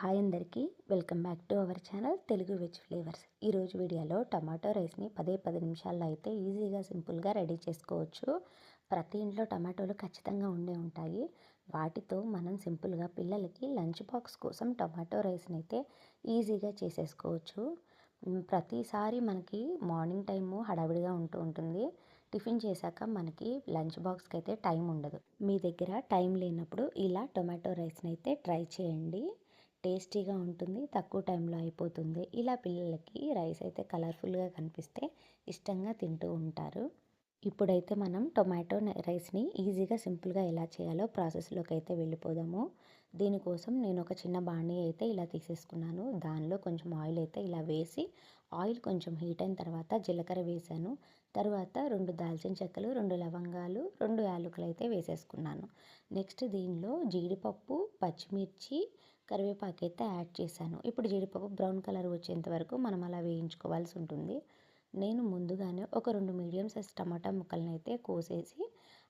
Hi అందరికీ welcome back to our channel Telugu veg flavours. ఈరోజు వీడియోలో టమాటో రైస్ని పదే పది నిమిషాల్లో అయితే ఈజీగా సింపుల్గా రెడీ చేసుకోవచ్చు. ప్రతి ఇంట్లో టమాటోలు ఖచ్చితంగా ఉండే ఉంటాయి. వాటితో మనం సింపుల్గా పిల్లలకి లంచ్ బాక్స్ కోసం టమాటో రైస్ని అయితే ఈజీగా చేసేసుకోవచ్చు. ప్రతిసారి మనకి మార్నింగ్ టైము హడావిడిగా ఉంటూ ఉంటుంది. టిఫిన్ చేశాక మనకి లంచ్ బాక్స్కి అయితే టైం ఉండదు. మీ దగ్గర టైం లేనప్పుడు ఇలా టొమాటో రైస్ని అయితే ట్రై చేయండి. టేస్టీగా ఉంటుంది తక్కువ టైంలో అయిపోతుంది. ఇలా పిల్లలకి రైస్ అయితే కలర్ఫుల్గా కనిపిస్తే ఇష్టంగా తింటూ ఉంటారు. ఇప్పుడైతే మనం టొమాటో రైస్ని ఈజీగా సింపుల్గా ఎలా చేయాలో ప్రాసెస్లోకి అయితే వెళ్ళిపోదాము. దీనికోసం నేను ఒక చిన్న బాణీ అయితే ఇలా తీసేసుకున్నాను. దానిలో కొంచెం ఆయిల్ అయితే ఇలా వేసి ఆయిల్ కొంచెం హీట్ అయిన తర్వాత జీలకర్ర వేసాను. తర్వాత రెండు దాల్చిన చెక్కలు రెండు లవంగాలు రెండు యాలకులు అయితే వేసేసుకున్నాను. నెక్స్ట్ దీనిలో జీడిపప్పు పచ్చిమిర్చి కరివేపాకు అయితే యాడ్ చేశాను. ఇప్పుడు జీడిపప్పు బ్రౌన్ కలర్ వచ్చేంత వరకు మనం అలా వేయించుకోవాల్సి ఉంటుంది. నేను ముందుగానే ఒక రెండు మీడియం సైజ్ టమాటా ముక్కలను అయితే కోసేసి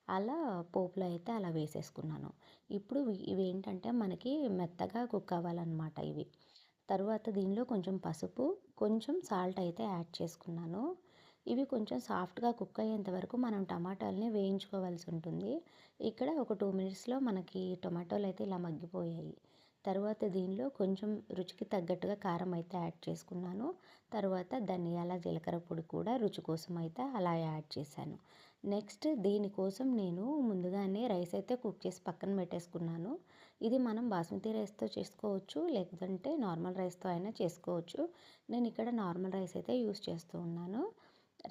అలా పోపులో అయితే అలా వేసేసుకున్నాను. ఇప్పుడు ఇవి ఏంటంటే మనకి మెత్తగా కుక్ అవ్వాలన్నమాట ఇవి. తర్వాత దీనిలో కొంచెం పసుపు కొంచెం సాల్ట్ అయితే యాడ్ చేసుకున్నాను. ఇవి కొంచెం సాఫ్ట్గా కుక్ అయ్యేంత వరకు మనం టమాటాలని వేయించుకోవాల్సి ఉంటుంది. ఇక్కడ ఒక టూ మినిట్స్లో మనకి టొమాటోలు అయితే ఇలా మగ్గిపోయాయి. తర్వాత దీనిలో కొంచెం రుచికి తగ్గట్టుగా కారం అయితే యాడ్ చేసుకున్నాను. తర్వాత ధనియాల జీలకర్ర పొడి కూడా రుచి కోసం అయితే అలా యాడ్ చేశాను. నెక్స్ట్ దీనికోసం నేను ముందుగానే రైస్ అయితే కుక్ చేసి పక్కన పెట్టేసుకున్నాను. ఇది మనం బాస్మతి రైస్తో చేసుకోవచ్చు లేదంటే నార్మల్ రైస్తో అయినా చేసుకోవచ్చు. నేను ఇక్కడ నార్మల్ రైస్ అయితే యూస్ చేస్తూ ఉన్నాను.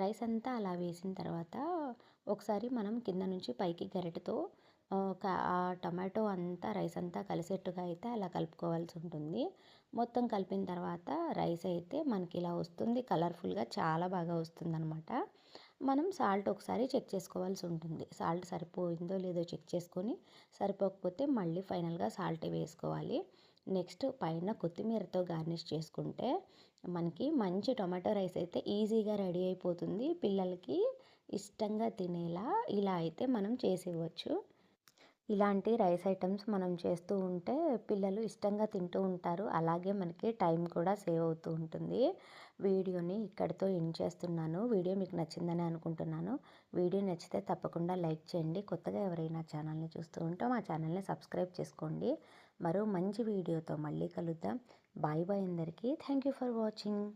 రైస్ అంతా అలా వేసిన తర్వాత ఒకసారి మనం కింద నుంచి పైకి గరిటతో ఆ టమాటో అంతా రైస్ అంతా కలిసేట్టుగా అయితే అలా కలుపుకోవాల్సి ఉంటుంది. మొత్తం కలిపిన తర్వాత రైస్ అయితే మనకి ఇలా వస్తుంది. కలర్ఫుల్గా చాలా బాగా వస్తుందన్నమాట. మనం సాల్ట్ ఒకసారి చెక్ చేసుకోవాల్సి ఉంటుంది. సాల్ట్ సరిపోయిందో లేదో చెక్ చేసుకొని సరిపోకపోతే మళ్ళీ ఫైనల్గా సాల్ట్ వేసుకోవాలి. నెక్స్ట్ పైన కొత్తిమీరతో గార్నిష్ చేసుకుంటే మనకి మంచి టొమాటో రైస్ అయితే ఈజీగా రెడీ అయిపోతుంది. పిల్లలకి ఇష్టంగా తినేలా ఇలా అయితే మనం చేసేవచ్చు ఇలాంటి రైస్ ఐటమ్స్ మనం చేస్తూ ఉంటే పిల్లలు ఇష్టంగా తింటూ ఉంటారు. అలాగే మనకి టైం కూడా సేవ్ అవుతూ ఉంటుంది. వీడియోని ఇక్కడితో ఎండ్ చేస్తున్నాను. వీడియో మీకు నచ్చిందని అనుకుంటున్నాను. వీడియో నచ్చితే తప్పకుండా లైక్ చేయండి. కొత్తగా ఎవరైనా ఛానల్ని చూస్తూ ఉంటే మా ఛానల్ని సబ్స్క్రైబ్ చేసుకోండి. మరో మంచి వీడియోతో మళ్ళీ కలుద్దాం. బాయ్ బాయ్ అందరికీ. Thank you for watching.